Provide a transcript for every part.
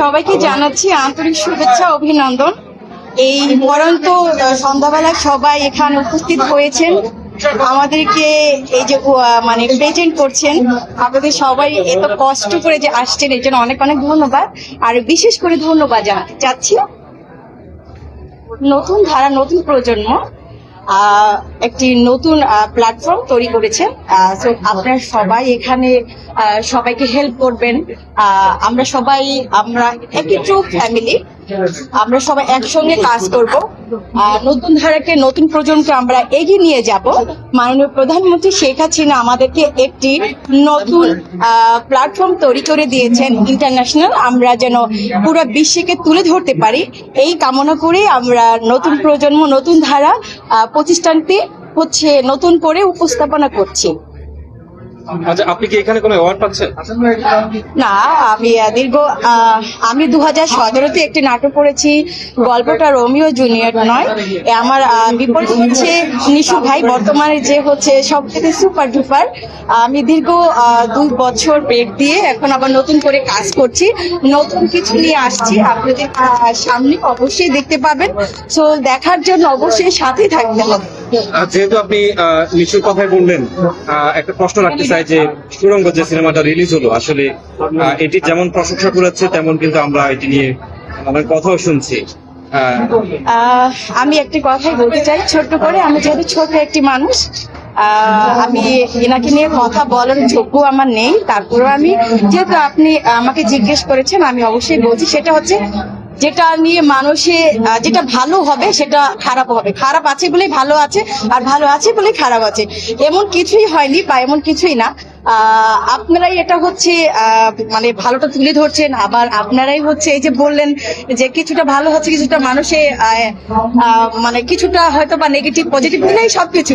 সবাইকে জানাচ্ছি আন্তরিক শুভেচ্ছা, অভিনন্দন। এই পরন্ত সন্ধ্যাবেলায় সবাই এখানে উপস্থিত হয়েছেন। আমাদেরকে এই যে মানে প্রেজেন্ট করছেন, আপনাদের সবাই এত কষ্ট করে যে আসছেন, এর জন্য অনেক অনেক ধন্যবাদ। আর বিশেষ করে ধন্যবাদ জানাতে চাচ্ছি, নতুন ধারা, নতুন প্রজন্ম একটি নতুন প্ল্যাটফর্ম তৈরি করেছেন আপনারা সবাই এখানে সবাইকে হেল্প করবেন। আমরা সবাই, আমরা একটি ট্রু ফ্যামিলি আমরা সবাই একসঙ্গে কাজ করব। নতুন ধারাকে, নতুন প্রজন্মকে আমরা এগিয়ে নিয়ে যাব। মাননীয় প্রধানমন্ত্রী শেখ হাসিনা আমাদেরকে একটি নতুন প্ল্যাটফর্ম তৈরি করে দিয়েছেন ইন্টারন্যাশনাল আমরা যেন পুরো বিশ্বকে তুলে ধরতে পারি। এই কামনা করে আমরা নতুন প্রজন্ম, নতুন ধারা প্রতিষ্ঠানটি হচ্ছে নতুন করে উপস্থাপনা করছি। আচ্ছা আপনি কি এখানে কোনো অ্যাওয়ার্ড পাচ্ছেন? না, আমি দীর্ঘ আমি দু হাজার সতেরোতে একটি নাটক করেছি। গল্পটা রোমিও জুনিয়র নয়। আমার বিপরীত হচ্ছে নিশু ভাই। বর্তমানে যে হচ্ছে সবথেকে সুপার ডুপার আমি দীর্ঘ দুই বছর ব্রেক দিয়ে এখন আবার নতুন করে কাজ করছি। নতুন কিছু নিয়ে আসছি। আপনাদের সামনে অবশ্যই দেখতে পাবেন। তো দেখার জন্য অবশ্যই সাথেই থাকতে হবে। যেহেতু আপনি নিশুর কথাই বললেন একটা প্রশ্ন রাখতে চাই যে, সুরঙ্গ যে সিনেমাটা রিলিজ হলো, আসলে এটি যেমন প্রশংসা করেছে, তেমন কিন্তু আমরা এটি নিয়ে অনেক কথাও শুনছি। আমি একটি কথাই বলতে চাই, ছোট্ট করে। আমি যেহেতু ছোট একটি মানুষ আমি এনাকে নিয়ে কথা বলার যোগ্য আমার নেই। তারপরেও আমি, যেহেতু আপনি আমাকে জিজ্ঞেস করেছেন, আমি অবশ্যই বলছি। সেটা হচ্ছে যেটা নিয়ে মানুষে যেটা ভালো হবে সেটা খারাপ হবে। খারাপ আছে বলেই ভালো আছে আর ভালো আছে বলেই খারাপ আছে। এমন কিছুই হয়নি বা এমন কিছুই না। আপনারাই এটা হচ্ছে মানে ভালোটা তুলে ধরছেন। আবার আপনারাই হচ্ছে এই যে বললেন যে কিছুটা ভালো হচ্ছে, কিছুটা মানুষে মানে কিছুটা হয়তো বা নেগেটিভ পজিটিভ মিলেই সবকিছু।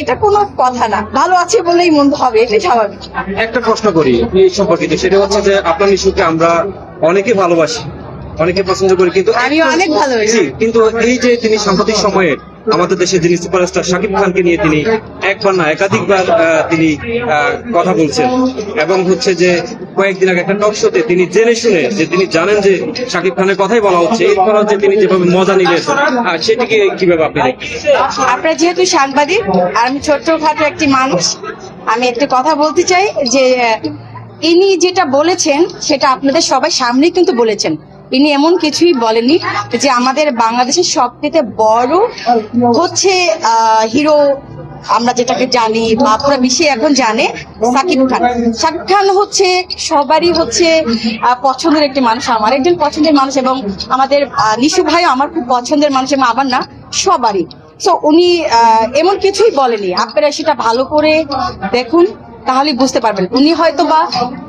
এটা কোনো কথা না। ভালো আছে বলেই মন্দ হবে, এটাই স্বাভাবিক। একটা প্রশ্ন করি এই সম্পর্কিত। সেটা হচ্ছে যে আপনার নিশুকে আমরা অনেকে ভালোবাসি। অনেকে পছন্দ করি কিন্তু আমি অনেক ভালোবাসি। কিন্তু এই যে তিনি সাম্প্রতিক সময়ে আমাদের দেশে যিনি সুপারস্টার শাকিব খানকে নিয়ে তিনি একবার না একাধিকবার তিনি কথা বলছেন। এবং হচ্ছে যে কয়েকদিন আগে একটা টক শোতে তিনি জেনে শুনে যে তিনি জানেন যে শাকিব খানের কথাই বলা হচ্ছে এরপর হচ্ছে তিনি যেভাবে মজা নিলেন সেটিকে কীভাবে আপনি আপনারা যেহেতু সাংবাদিক আর আমি ছোট্টখাটো একটি মানুষ আমি একটা কথা বলতে চাই যে ইনি যেটা বলেছেন সেটা আপনাদের সবাই সামনেই কিন্তু বলেছেন। ইনি এমন কিছুই বলেনি যে আমাদের বাংলাদেশের সবথেকে বড় হচ্ছে হিরো আমরা যেটাকে জানি বা পুরো বিশ্বে এখন জানে, সাকিব খান। সাকিব খান হচ্ছে সবারই হচ্ছে পছন্দের একটি মানুষ, আমার একজন পছন্দের মানুষ এবং আমাদের নিশু ভাইও আমার খুব পছন্দের মানুষ এবং আবার না, সবারই। তো উনি এমন কিছুই বলেনি আপনারা সেটা ভালো করে দেখুন তাহলে বুঝতে পারবেন। উনি হয়তো বা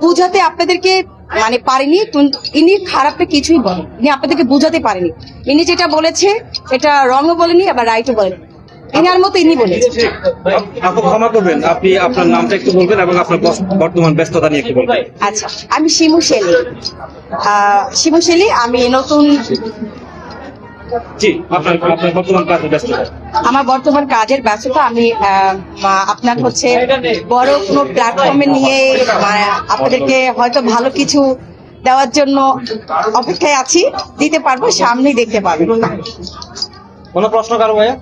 বুঝাতে আপনাদেরকে মানে পারেনি ইনি খারাপটা কিছুই বলেন ইনি আপনাদেরকে বুঝাতে পারেনি। ইনি যেটা বলেছে এটা রঙও বলেনি আবার রাইটও বলেনি। ইনার মতো ইনি বলেছে। আপু ক্ষমা করবেন। আপনি আপনার নামটা একটু বলবেন এবং আপনার বর্তমান ব্যস্ততা নিয়ে একটু বলবেন। আচ্ছা আমি শিমু শেলি। আহ, শিমু শেলি আমি নতুন আমার বর্তমান কাজের ব্যস্ততা আমি আপনার হচ্ছে বড় কোনো প্ল্যাটফর্মে নিয়ে আপনাদেরকে হয়তো ভালো কিছু দেওয়ার জন্য অপেক্ষায় আছি দিতে পারব সামনেই দেখতে পারবেন কোনো প্রশ্ন কারও ভাইয়া?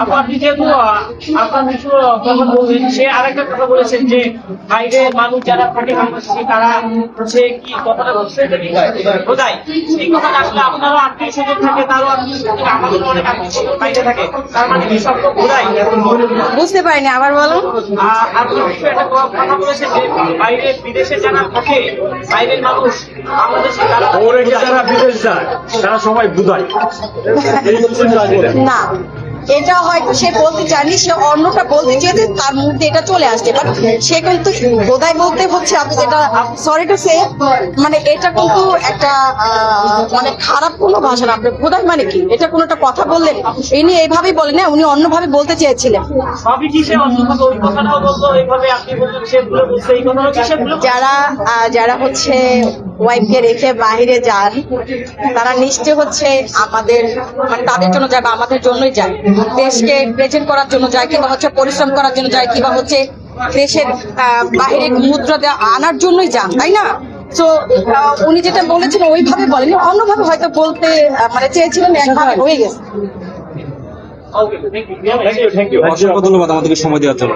আপু, আপনি যেহেতু আপনার কিছু সে আরেকটা কথা বলেছেন যে বাইরে মানুষ যারা থাকে বাংলাদেশে তারা হচ্ছে কি কথাটা বোঝায় এই কথাটা আসলে আপনারও আত্মীয় স্বজন থাকে তারও স্বজন আমাদের অনেক আত্মীয় স্বজন বাইরে থাকে। তার মানে কি সব বোঝায় বুঝতে পারিনি আবার বলুন। আপনি কিছু একটা কথা বলেছেন যে বাইরে বিদেশে যারা থাকে বাইরের মানুষ বাংলাদেশে তারা ওরে কি যারা বিদেশ যায় তারা সবাই বুধায় না। এটা হয়তো সে বলতে চায়নি সে অন্যটা বলতে চেয়েছে তার মধ্যে এটা চলে আসছে। বাট সে কিন্তু বোধহয় বলতে হচ্ছে আপনি যেটা সরি টু সে মানে এটা কিন্তু একটা মানে খারাপ কোনো ভাষা না। আপনি বোধহয় মানে কি? এটা কোনো একটা কথা বললেন ইনি এইভাবেই বলেন না উনি অন্যভাবে বলতে চেয়েছিলেন? যারা যারা হচ্ছে ওয়াইফকে রেখে বাইরে যান তারা নিশ্চয় হচ্ছে আমাদের মানে তাদের জন্য যায় বা আমাদের জন্যই যায়। দেশকে প্রেজেন্ট করার জন্য যায় কিংবা হচ্ছে পরিশ্রম করার জন্য যায় কিংবা হচ্ছে দেশের আহ, বাইরে মুদ্রা দেওয়া আনার জন্যই যান তাই না? তো উনি যেটা বলেছেন ওইভাবে বলেনি অন্যভাবে হয়তো বলতে মানে চেয়েছিলেন একভাবে হয়ে গেছে। ধন্যবাদ আমাদেরকে সময় দেওয়ার জন্য।